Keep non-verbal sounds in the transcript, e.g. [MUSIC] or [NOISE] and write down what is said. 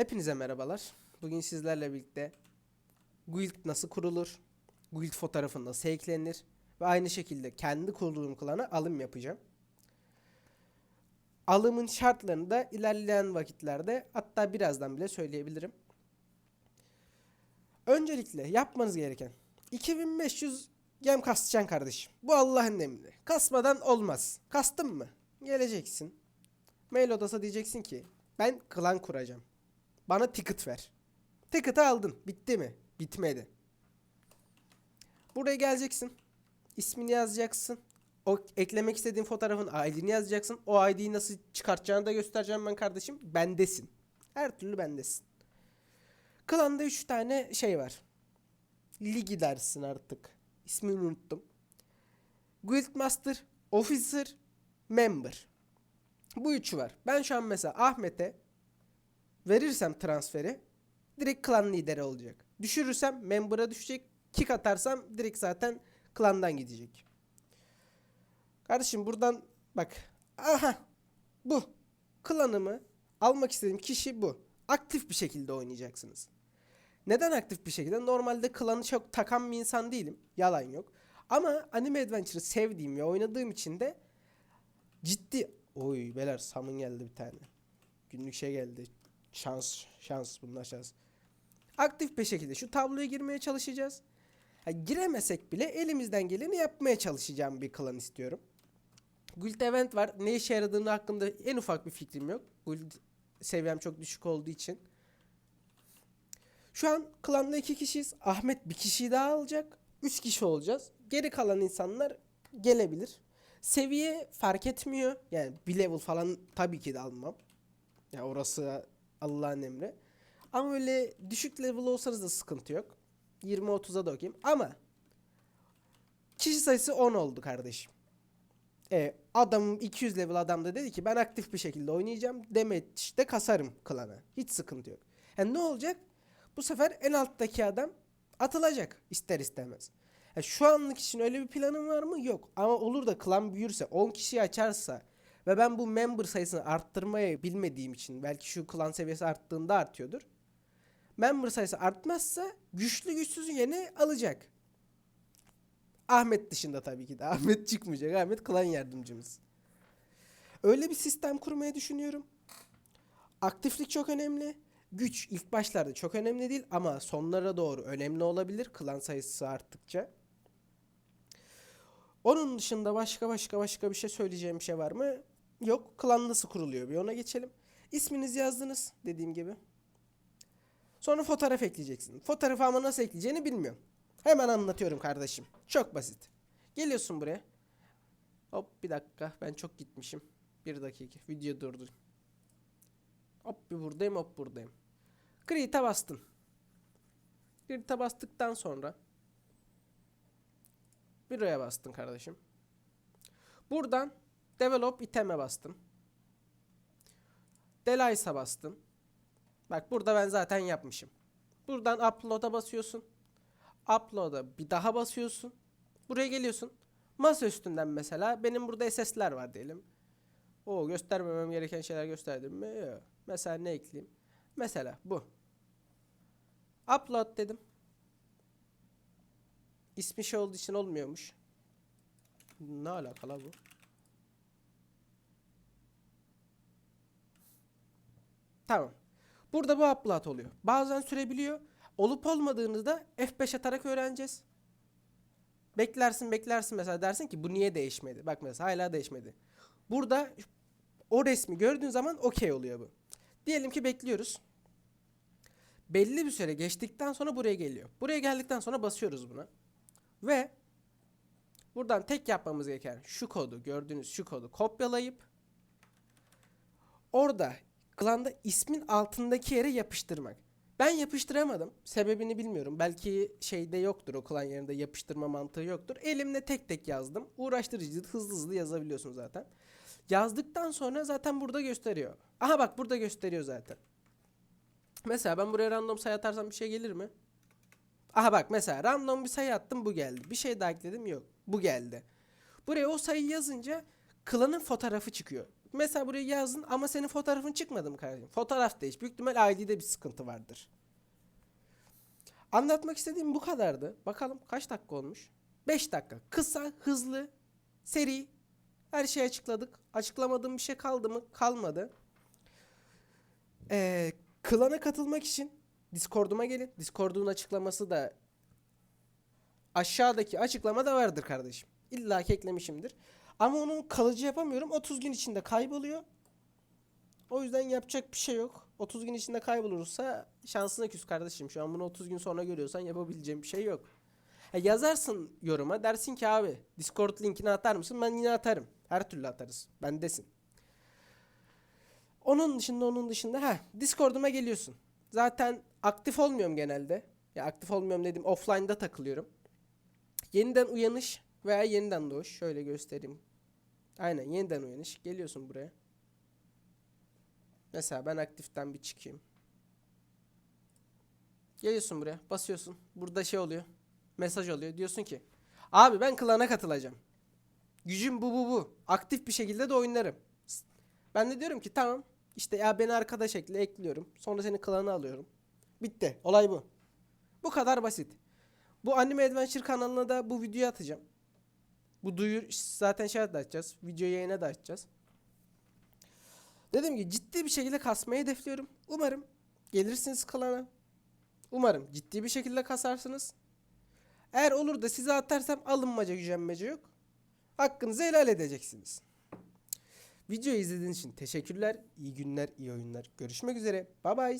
Hepinize merhabalar. Bugün sizlerle birlikte guild nasıl kurulur, guild fotoğrafı nasıl eklenir ve aynı şekilde kendi kurduğum klana alım yapacağım. Alımın şartlarını da ilerleyen vakitlerde hatta birazdan bile söyleyebilirim. Öncelikle yapmanız gereken 2500 gem kasacaksın kardeşim. Bu Allah'ın emri. Kasmadan olmaz. Kastın mı? Geleceksin. Mail odası diyeceksin ki ben klan kuracağım. Bana ticket ver. Ticket'ı aldın. Bitti mi? Bitmedi. Buraya geleceksin. İsmini yazacaksın. O eklemek istediğin fotoğrafın ID'ni yazacaksın. O ID'yi nasıl çıkartacağını da göstereceğim ben kardeşim. Bendesin. Her türlü bendesin. Klanda 3 tane şey var. Ligi dersin artık. İsmini unuttum. Guild Master, Officer, Member. Bu üçü var. Ben şu an mesela Ahmet'e verirsem transferi direkt klan lideri olacak. Düşürürsem member'a düşecek. Kick atarsam direkt zaten klandan gidecek. Kardeşim buradan bak. Aha. Bu. Klanımı almak istediğim kişi bu. Aktif bir şekilde oynayacaksınız. Neden aktif bir şekilde? Normalde klanı çok takan bir insan değilim. Yalan yok. Ama Anime Adventure'ı sevdiğim ve oynadığım için de ciddi... Oy beyler summon geldi bir tane. Günlük şey geldi. Şans, şans bunlar şans. Aktif bir şekilde şu tabloya girmeye çalışacağız. Ha, giremesek bile elimizden geleni yapmaya çalışacağım bir klan istiyorum. Guild event var. Ne işe yaradığını hakkında en ufak bir fikrim yok. Guild seviyem çok düşük olduğu için. Şu an klanda iki kişiyiz. Ahmet bir kişiyi daha alacak. Üç kişi olacağız. Geri kalan insanlar gelebilir. Seviye fark etmiyor. Yani bir level falan tabii ki de almam. Ya orası Allah'ın emri. Ama öyle düşük level olsanız da sıkıntı yok. 20-30'a da okuyayım. Ama kişi sayısı 10 oldu kardeşim. E, adam 200 level adam da dedi ki ben aktif bir şekilde oynayacağım. Demet işte kasarım klana. Hiç sıkıntı yok. Yani ne olacak? Bu sefer en alttaki adam atılacak ister istemez. Ha, şu anlık için öyle bir planım var mı? Yok. Ama olur da klan büyürse 10 kişi açarsa ve ben bu member sayısını arttırmayı bilmediğim için belki şu klan seviyesi arttığında artıyordur. Member sayısı artmazsa güçlü güçsüz yeni alacak. Ahmet dışında tabii ki de. [LAUGHS] Ahmet çıkmayacak. Ahmet klan yardımcımız. Öyle bir sistem kurmayı düşünüyorum. Aktiflik çok önemli. Güç ilk başlarda çok önemli değil ama sonlara doğru önemli olabilir klan sayısı arttıkça. Onun dışında başka başka başka bir şey söyleyeceğim bir şey var mı? Yok. Klan nasıl kuruluyor? Bir ona geçelim. İsminizi yazdınız dediğim gibi. Sonra fotoğraf ekleyeceksin. Fotoğrafı ama nasıl ekleyeceğini bilmiyorum. Hemen anlatıyorum kardeşim. Çok basit. Geliyorsun buraya. Hop bir dakika. Ben çok gitmişim. Bir dakika. Video durdur. Hop bir buradayım hop buradayım. Create'e bastın. Create'e bastıktan sonra Büroya bastın kardeşim. Buradan Develop item'e bastım. Delice'a bastım. Bak burada ben zaten yapmışım. Buradan Upload'a basıyorsun. Upload'a bir daha basıyorsun. Buraya geliyorsun. Masa üstünden mesela benim burada SS'ler var diyelim. O göstermemem gereken şeyler gösterdim mi? Yok. Mesela ne ekleyeyim? Mesela bu. Upload dedim. İsmi şey olduğu için olmuyormuş. Ne alakalı bu? Tamam. Burada bu upload oluyor. Bazen sürebiliyor. Olup olmadığınızda F5 atarak öğreneceğiz. Beklersin beklersin mesela dersin ki bu niye değişmedi? Bak mesela hala değişmedi. Burada o resmi gördüğün zaman okey oluyor bu. Diyelim ki bekliyoruz. Belli bir süre geçtikten sonra buraya geliyor. Buraya geldikten sonra basıyoruz buna. Ve buradan tek yapmamız gereken şu kodu gördüğünüz şu kodu kopyalayıp orada klanda ismin altındaki yere yapıştırmak. Ben yapıştıramadım. Sebebini bilmiyorum. Belki şeyde yoktur o klan yerinde yapıştırma mantığı yoktur. Elimle tek tek yazdım. Uğraştırıcı hızlı hızlı yazabiliyorsun zaten. Yazdıktan sonra zaten burada gösteriyor. Aha bak burada gösteriyor zaten. Mesela ben buraya random sayı atarsam bir şey gelir mi? Aha bak mesela random bir sayı attım bu geldi. Bir şey daha ekledim yok. Bu geldi. Buraya o sayıyı yazınca klanın fotoğrafı çıkıyor. Mesela buraya yazdın ama senin fotoğrafın çıkmadı mı kardeşim? Fotoğraf değiş. Büyük ihtimal ID'de bir sıkıntı vardır. Anlatmak istediğim bu kadardı. Bakalım kaç dakika olmuş? 5 dakika. Kısa, hızlı, seri. Her şeyi açıkladık. Açıklamadığım bir şey kaldı mı? Kalmadı. Ee, klana katılmak için Discord'uma gelin. Discord'un açıklaması da aşağıdaki açıklamada vardır kardeşim. İlla eklemişimdir. Ama onu kalıcı yapamıyorum. 30 gün içinde kayboluyor. O yüzden yapacak bir şey yok. 30 gün içinde kaybolursa şansına küs kardeşim. Şu an bunu 30 gün sonra görüyorsan yapabileceğim bir şey yok. Ha, yazarsın yoruma dersin ki abi Discord linkini atar mısın? Ben yine atarım. Her türlü atarız. Bendesin. Onun dışında onun dışında ha Discord'uma geliyorsun. Zaten aktif olmuyorum genelde. Ya aktif olmuyorum dedim offline'da takılıyorum. Yeniden uyanış veya yeniden doğuş. Şöyle göstereyim. Aynen yeniden uyanış. Geliyorsun buraya. Mesela ben aktiften bir çıkayım. Geliyorsun buraya. Basıyorsun. Burada şey oluyor. Mesaj oluyor. Diyorsun ki abi ben klana katılacağım. Gücüm bu bu bu. Aktif bir şekilde de oynarım. Ben de diyorum ki tamam. İşte ya beni arkadaş ekle ekliyorum. Sonra seni klana alıyorum. Bitti. Olay bu. Bu kadar basit. Bu Anime Adventure kanalına da bu videoyu atacağım. Bu duyur zaten şey de açacağız. Video yayına da açacağız. Dedim ki ciddi bir şekilde kasmayı hedefliyorum. Umarım gelirsiniz klana. Umarım ciddi bir şekilde kasarsınız. Eğer olur da size atarsam alınmaca gücenmece yok. Hakkınızı helal edeceksiniz. Videoyu izlediğiniz için teşekkürler. İyi günler, iyi oyunlar. Görüşmek üzere. Bye bye.